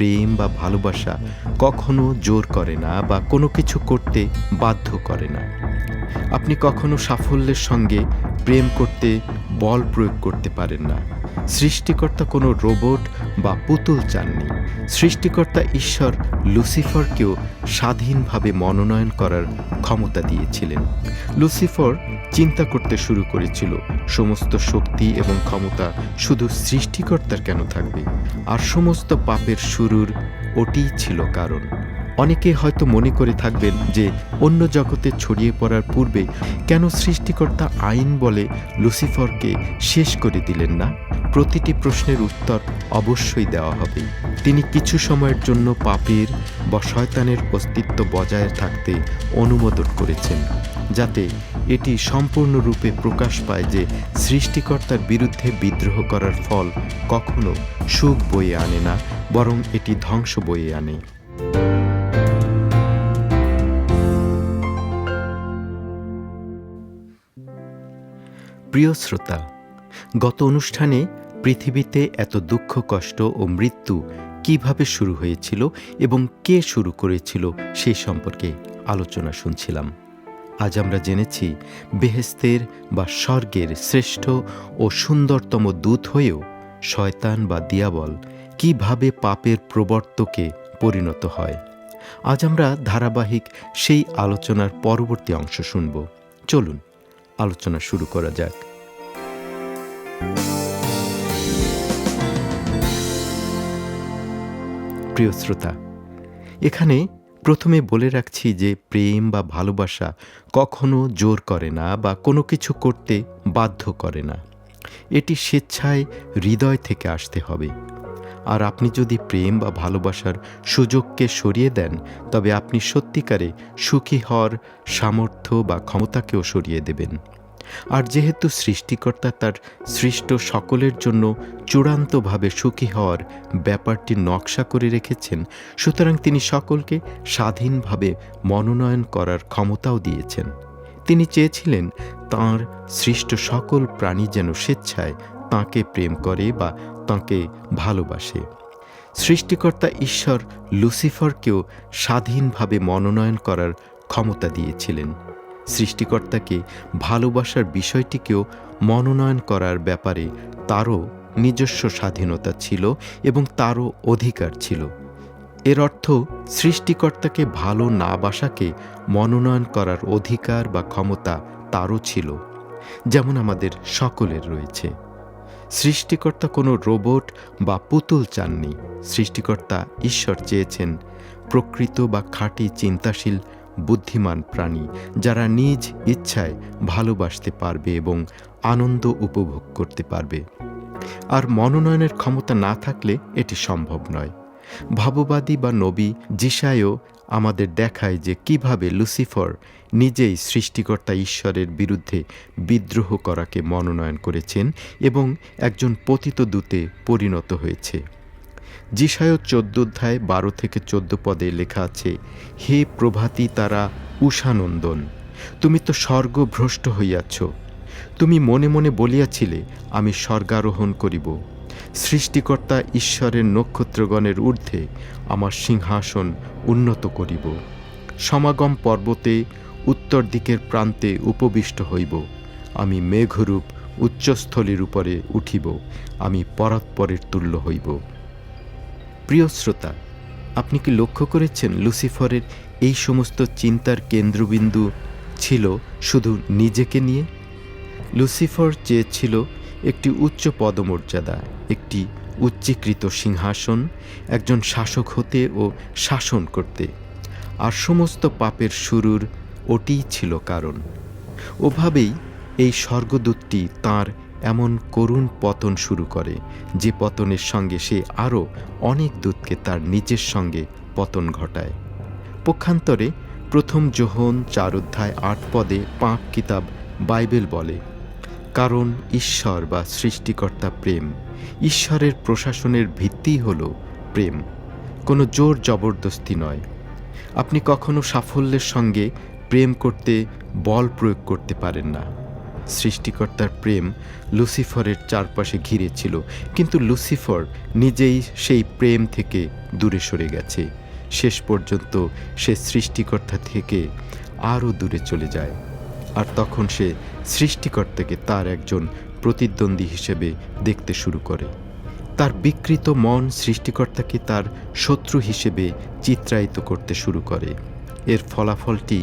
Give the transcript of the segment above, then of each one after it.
প্রেম বা ভালোবাসা কখনো জোর করে না বা কোনো কিছু করতে বাধ্য করে না। আপনি কখনো সাফল্যের সঙ্গে প্রেম করতে বল প্রয়োগ করতে পারেন না। সৃষ্টিকর্তা কোনো রোবট বা পুতুল চাননি। সৃষ্টিকর্তা ঈশ্বর লুসিফারকেও স্বাধীনভাবে মনোনয়ন করার ক্ষমতা দিয়েছিলেন। লুসিফর চিন্তা করতে শুরু করেছিল। সমস্ত শক্তি এবং ক্ষমতা শুধু সৃষ্টিকর্তার কেন থাকবে? আর সমস্ত পাপের শুরুর ওটিই ছিল কারণ। অনেকে হয়তো মনে করে থাকবেন যে, অন্য জগতে ছড়িয়ে পড়ার পূর্বে কেন সৃষ্টিকর্তা আইন বলে লুসিফরকে শেষ করে দিলেন না? প্রতিটি প্রশ্নের উত্তর অবশ্যই দেওয়া হবে। তিনি কিছু সময়ের জন্য পাপের বা শয়তানের অস্তিত্ব বজায় থাকতে অনুমোদন করেছেন। যাতে এটি সম্পূর্ণরূপে প্রকাশ পায় যে সৃষ্টিকর্তার বিরুদ্ধে বিদ্রোহ করার ফল কখনো সুখ বয়ে আনে না, বরং এটি ধ্বংস বয়ে আনে। প্রিয় শ্রোতা, গত অনুষ্ঠানে পৃথিবীতে এত দুঃখ, কষ্ট ও মৃত্যু কীভাবে শুরু হয়েছিল এবং কে শুরু করেছিল সেই সম্পর্কে আলোচনা শুনছিলাম। আজ আমরা জেনেছি বেহেস্তের বা স্বর্গের শ্রেষ্ঠ ও সুন্দরতম দূত হয়েও শয়তান বা দিয়াবল কীভাবে পাপের প্রবর্তকে পরিণত হয়। আজ আমরা ধারাবাহিক সেই আলোচনার পরবর্তী অংশ শুনব। চলুন, আলোচনা শুরু করা যাক। প্রিয় শ্রোতা, এখানে প্রথমে বলে রাখছি যে প্রেম বা ভালোবাসা কখনো জোর করে না বা কোনো কিছু করতে বাধ্য করে না। এটি স্বেচ্ছায় হৃদয় থেকে আসতে হবে। আর আপনি যদি প্রেম বা ভালোবাসার সুযোগকে সরিয়ে দেন, তবে আপনি সত্যিকারে সুখী হওয়ার সামর্থ্য বা ক্ষমতাকেও সরিয়ে দেবেন। আর যেহেতু সৃষ্টিকর্তা তার সৃষ্ট সকলের জন্য চূড়ান্তভাবে সুখী হওয়ার ব্যাপারটি নকশা করে রেখেছেন, সুতরাং তিনি সকলকে স্বাধীনভাবে মনোনয়ন করার ক্ষমতাও দিয়েছেন। তিনি চেয়েছিলেন তাঁর সৃষ্ট সকল প্রাণী যেন স্বেচ্ছায় তাঁকে প্রেম করে বা তাঁকে ভালোবাসে। সৃষ্টিকর্তা ঈশ্বর লুসিফারকেও স্বাধীনভাবে মনোনয়ন করার ক্ষমতা দিয়েছিলেন। সৃষ্টিকর্তাকে ভালোবাসার বিষয়টিকেও মনোনয়ন করার ব্যাপারে তারও নিজস্ব স্বাধীনতা ছিল এবং তারও অধিকার ছিল। এর অর্থ সৃষ্টিকর্তাকে ভালো না বাসাকে মনোনয়ন করার অধিকার বা ক্ষমতা তারও ছিল, যেমন আমাদের সকলের রয়েছে। সৃষ্টিকর্তা কোনো রোবট বা পুতুল চাননি। সৃষ্টিকর্তা ঈশ্বর চেয়েছেন প্রকৃত বা খাঁটি চিন্তাশীল বুদ্ধিমান প্রাণী যারা নিজ ইচ্ছায় ভালোবাসতে পারবে এবং আনন্দ উপভোগ করতে পারবে। আর মনোনয়নের ক্ষমতা না থাকলে এটি সম্ভব নয়। ভাববাদী বা নবী জিসায়ও আমাদের দেখায় যে কীভাবে লুসিফর নিজেই সৃষ্টিকর্তা ঈশ্বরের বিরুদ্ধে বিদ্রোহ করাকে মনোনয়ন করেছেন এবং একজন পতিত দূতে পরিণত হয়েছে। জিসায় চোদ্দ অধ্যায় বারো থেকে চোদ্দ পদে লেখা আছে, হে প্রভাতী তারা, উষানন্দন, তুমি তো স্বর্গভ্রষ্ট হইয়াছ। তুমি মনে মনে বলিয়াছিলে, আমি স্বর্গারোহণ করিব। সৃষ্টিকর্তা ঈশ্বরের নক্ষত্রগণের ঊর্ধ্বে আমার সিংহাসন উন্নত করিব। সমাগম পর্বতে উত্তর দিকের প্রান্তে উপবিষ্ট হইব। আমি মেঘরূপ উচ্চস্থলীর উপরে উঠিব। আমি পরাৎপরের তুল্য হইব। প্রিয় শ্রোতা, আপনি কি লক্ষ্য করেছেন লুসিফরের এই সমস্ত চিন্তার কেন্দ্রবিন্দু ছিল শুধু নিজেকে নিয়ে? লুসিফর চেয়েছিল একটি উচ্চ পদমর্যাদা, একটি উচ্চীকৃত সিংহাসন, একজন শাসক হতে ও শাসন করতে। আর সমস্ত পাপের শুরুর ওটিই ছিল কারণ। ওভাবেই এই স্বর্গদূতটি তার এমন করুণ পতন শুরু করে, যে পতনের সঙ্গে সে আরও অনেক দূতকে তার নিজের সঙ্গে পতন ঘটায়। পক্ষান্তরে প্রথম যোহন চার অধ্যায় আট পদে পাঁক কিতাব বাইবেল বলে, কারণ ঈশ্বর বা সৃষ্টিকর্তা প্রেম, ঈশ্বরের প্রশাসনের ভিত্তি হল প্রেম, কোনো জোর জবরদস্তি নয়। আপনি কখনো সাফল্যের সঙ্গে প্রেম করতে বল প্রয়োগ করতে পারেন না। সৃষ্টিকর্তার প্রেম লুসিফরের চারপাশে ঘিরে ছিল কিন্তু লুসিফর নিজেই সেই প্রেম থেকে দূরে সরে গেছে। শেষ পর্যন্ত সে সৃষ্টিকর্তা থেকে আরও দূরে চলে যায়। আর তখন সে সৃষ্টিকর্তাকে তার একজন প্রতিদ্বন্দ্বী হিসেবে দেখতে শুরু করে। তার বিকৃত মন সৃষ্টিকর্তাকে তার শত্রু হিসেবে চিত্রায়িত করতে শুরু করে। এর ফলাফলটি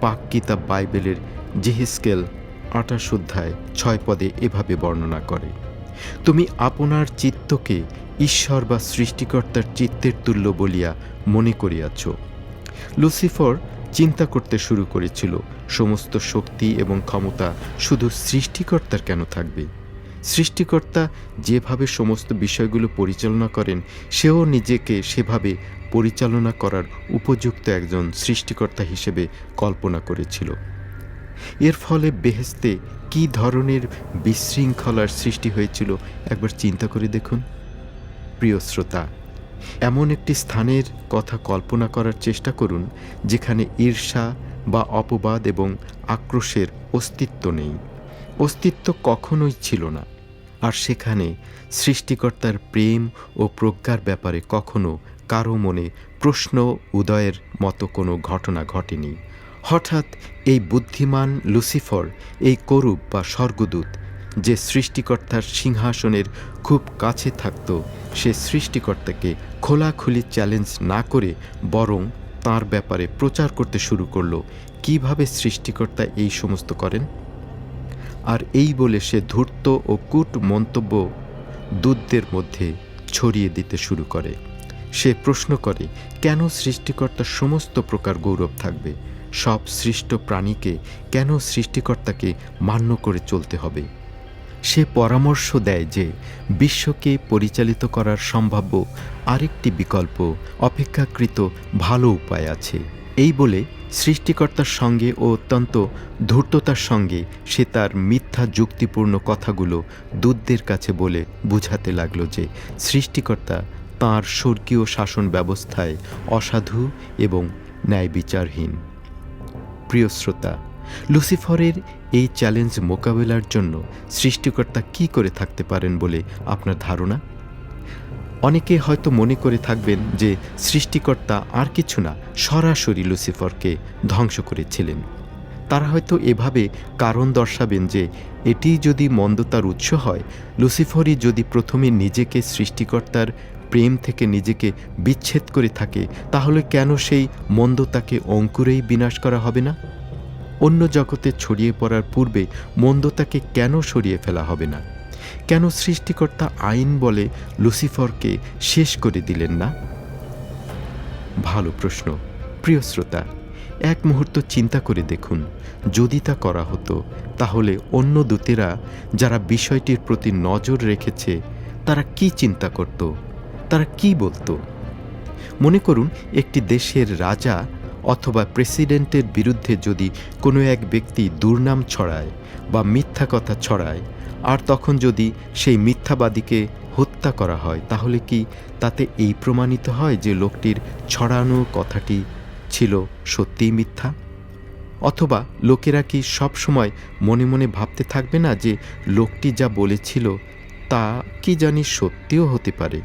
পাক কিতাব বাইবেলের জিহিস্কেল আটাশ অধ্যায়, ছয় পদে এভাবে বর্ণনা করে, তুমি আপনার চিত্তকে ঈশ্বর বা সৃষ্টিকর্তার চিত্তের তুল্য বলিয়া মনে করিয়াছ। লুসিফর চিন্তা করতে শুরু করেছিল, সমস্ত শক্তি এবং ক্ষমতা শুধু সৃষ্টিকর্তার কেন থাকবে? সৃষ্টিকর্তা যেভাবে সমস্ত বিষয়গুলো পরিচালনা করেন, সেও নিজেকে সেভাবে পরিচালনা করার উপযুক্ত একজন সৃষ্টিকর্তা হিসেবে কল্পনা করেছিল। এর ফলে বেহেস্তে কী ধরনের বিশৃঙ্খলার সৃষ্টি হয়েছিল একবার চিন্তা করে দেখুন। প্রিয় শ্রোতা, এমন একটি স্থানের কথা কল্পনা করার চেষ্টা করুন যেখানে ঈর্ষা বা অপবাদ এবং আক্রোশের অস্তিত্ব নেই। অস্তিত্ব কখনোই ছিল না। আর সেখানে সৃষ্টিকর্তার প্রেম ও প্রজ্ঞার ব্যাপারে কখনো কারও মনে প্রশ্ন, উদয়ের মতো কোনো ঘটনা ঘটেনি। হঠাৎ এই বুদ্ধিমান লুসিফর, এই করূপ বা স্বর্গদূত, যে সৃষ্টিকর্তার সিংহাসনের খুব কাছে থাকত, সে সৃষ্টিকর্তাকে খোলাখুলি চ্যালেঞ্জ না করে বরং তার ব্যাপারে প্রচার করতে শুরু করল। কীভাবে সৃষ্টিকর্তা এই সমস্ত করেন? আর এই বলে সে ধূর্ত ও কূট মন্তব্য দূতদের মধ্যে ছড়িয়ে দিতে শুরু করে। সে প্রশ্ন করে, কেন সৃষ্টিকর্তার সমস্ত প্রকার গৌরব থাকবে? সব সৃষ্ট প্রাণীকে কেন সৃষ্টিকর্তাকে মান্য করে চলতে হবে? সে পরামর্শ দেয় যে বিশ্বকে পরিচালিত করার সম্ভাব্য আরেকটি বিকল্প অপেক্ষাকৃত ভালো উপায় আছে। এই বলে সৃষ্টিকর্তার সঙ্গে ও অত্যন্ত ধূর্ততার সঙ্গে সে তার মিথ্যা যুক্তিপূর্ণ কথাগুলো দূতদের কাছে বলে বুঝাতে লাগল যে সৃষ্টিকর্তা তাঁর স্বর্গীয় শাসন ব্যবস্থায় অসাধু এবং ন্যায় বিচারহীন প্রিয় শ্রোতা, লুসিফরের এই চ্যালেঞ্জ মোকাবেলার জন্য সৃষ্টিকর্তা কি করে থাকতে পারেন বলে আপনার ধারণা? অনেকে হয়তো মনে করে থাকবেন যে সৃষ্টিকর্তা আর কিছু না, সরাসরি লুসিফরকে ধ্বংস করেছিলেন। তারা হয়তো এভাবে কারণ দর্শাবেন যে এটি যদি মন্দতার উৎস হয়, লুসিফরই যদি প্রথমে নিজেকে সৃষ্টিকর্তার প্রেম থেকে নিজেকে বিচ্ছেদ করে থাকে, তাহলে কেন সেই মন্দতাকে অঙ্কুরেই বিনাশ করা হবে না? অন্য জগতে ছড়িয়ে পড়ার পূর্বে মন্দতাকে কেন সরিয়ে ফেলা হবে না? কেন সৃষ্টিকর্তা আইন বলে লুসিফরকে শেষ করে দিলেন না? ভালো প্রশ্ন। প্রিয় শ্রোতা, এক মুহূর্ত চিন্তা করে দেখুন, যদি তা করা হতো, তাহলে অন্য দূতেরা যারা বিষয়টির প্রতি নজর রেখেছে, তারা কি চিন্তা করত? তারা কি বলতো? মনে করুন, একটি দেশের রাজা অথবা প্রেসিডেন্টের বিরুদ্ধে যদি কোনো এক ব্যক্তি দুর্নাম ছড়ায় বা মিথ্যা কথা ছড়ায়, আর তখন যদি সেই মিথ্যাবাদীকে হত্যা করা হয়, তাহলে কি তাতে এই প্রমাণিত হয় যে লোকটির ছড়ানো কথাটি ছিল সত্যিই মিথ্যা? অথবা লোকেরা কি সব সময় মনে মনে ভাবতে থাকবে না যে লোকটি যা বলেছিল তা কি জানি সত্যিও হতে পারে?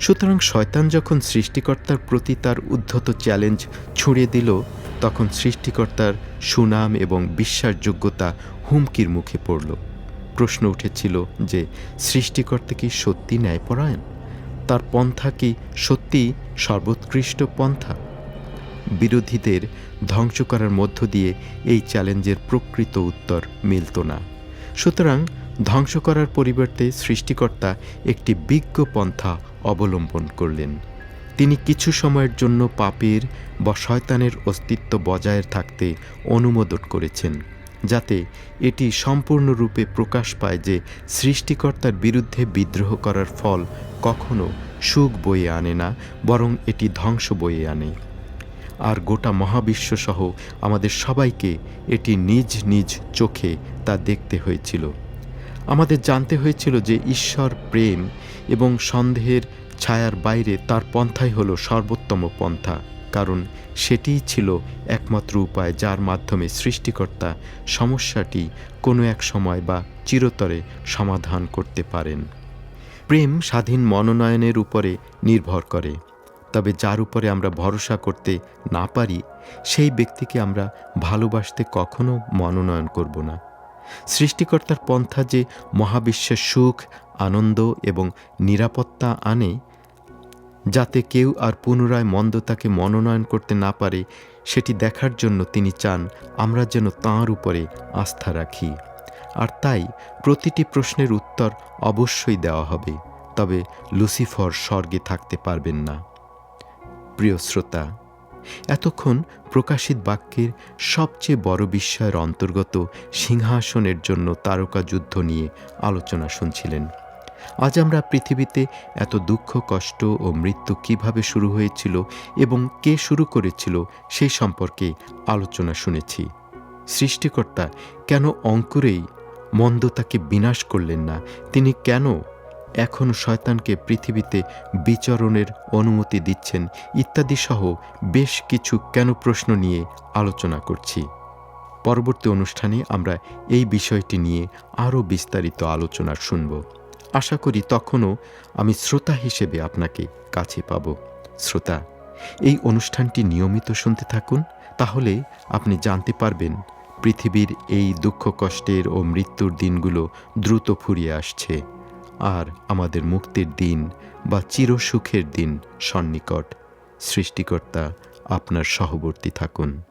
সুতরাং শয়তান যখন সৃষ্টিকর্তার প্রতি তার উদ্ধত চ্যালেঞ্জ ছুড়ে দিল, তখন সৃষ্টিকর্তার সুনাম এবং বিশ্বাসযোগ্যতা হুমকির মুখে পড়ল। প্রশ্ন উঠেছিল যে, সৃষ্টিকর্তা কি সত্যি ন্যায়পরায়ণ? তার পন্থা কি সত্যি সর্বোৎকৃষ্ট পন্থা? বিরোধীদের ধ্বংস করার মধ্য দিয়ে এই চ্যালেঞ্জের প্রকৃত উত্তর মিলত না। সুতরাং ধ্বংস করার পরিবর্তে সৃষ্টিকর্তা একটি বিজ্ঞ পন্থা অবলম্বন করলেন। তিনি কিছু সময়ের জন্য পাপের বা শয়তানের অস্তিত্ব বজায় থাকতে অনুমোদন করেছেন, যাতে এটি সম্পূর্ণরূপে প্রকাশ পায় যে সৃষ্টিকর্তার বিরুদ্ধে বিদ্রোহ করার ফল কখনো সুখ বয়ে আনে না, বরং এটি ধ্বংস বয়ে আনে। আর গোটা মহাবিশ্ব সহ আমাদের সবাইকে এটি নিজ নিজ চোখে তা দেখতে হয়েছিল। আমাদের জানতে হয়েছিল যে ঈশ্বর প্রেম এবং সন্দেহের ছায়ার বাইরে তার পন্থাই হল সর্বোত্তম পন্থা, কারণ সেটিই ছিল একমাত্র উপায় যার মাধ্যমে সৃষ্টিকর্তা সমস্যাটি কোনো এক সময় বা চিরতরে সমাধান করতে পারেন। প্রেম স্বাধীন মনোনয়নের উপরে নির্ভর করে, তবে যার উপরে আমরা ভরসা করতে না পারি, সেই ব্যক্তিকে আমরা ভালোবাসতে কখনো মনোনয়ন করব না। সৃষ্টিকর্তার পন্থা যে মহাবিশ্বের সুখ, আনন্দ এবং নিরাপত্তা আনে, যাতে কেউ আর পুনরায় মন্দতাকে মনোনয়ন করতে না পারে, সেটি দেখার জন্য তিনি চান, আমরা যেন তাঁর উপরে আস্থা রাখি। আর তাই প্রতিটি প্রশ্নের উত্তর অবশ্যই দেওয়া হবে, তবে লুসিফর স্বর্গে থাকতে পারবেন না। প্রিয় শ্রোতা এতক্ষণ প্রকাশিত বাক্যের সবচেয়ে বড় বিস্ময়ের অন্তর্গত সিংহাসনের জন্য তারকা যুদ্ধ নিয়ে আলোচনা শুনছিলেন। আজ আমরা পৃথিবীতে এত দুঃখ, কষ্ট ও মৃত্যু কীভাবে শুরু হয়েছিল এবং কে শুরু করেছিল সেই সম্পর্কে আলোচনা শুনেছি। সৃষ্টিকর্তা কেন অঙ্কুরেই মন্দতাকে বিনাশ করলেন না? তিনি কেন এখনও শয়তানকে পৃথিবীতে বিচরণের অনুমতি দিচ্ছেন ইত্যাদি সহ বেশ কিছু কেন প্রশ্ন নিয়ে আলোচনা করছি। পরবর্তী অনুষ্ঠানে আমরা এই বিষয়টি নিয়ে আরও বিস্তারিত আলোচনা শুনব। আশা করি তখনও আমি শ্রোতা হিসেবে আপনাকে কাছে পাব। শ্রোতা, এই অনুষ্ঠানটি নিয়মিত শুনতে থাকুন, তাহলে আপনি জানতে পারবেন পৃথিবীর এই দুঃখ কষ্টের ও মৃত্যুর দিনগুলো দ্রুত ফুরিয়ে আসছে। আর আমাদের মুক্তির দিন বা চিরসুখের দিন সন্নিকট। সৃষ্টিকর্তা আপনার সহবর্তী থাকুন।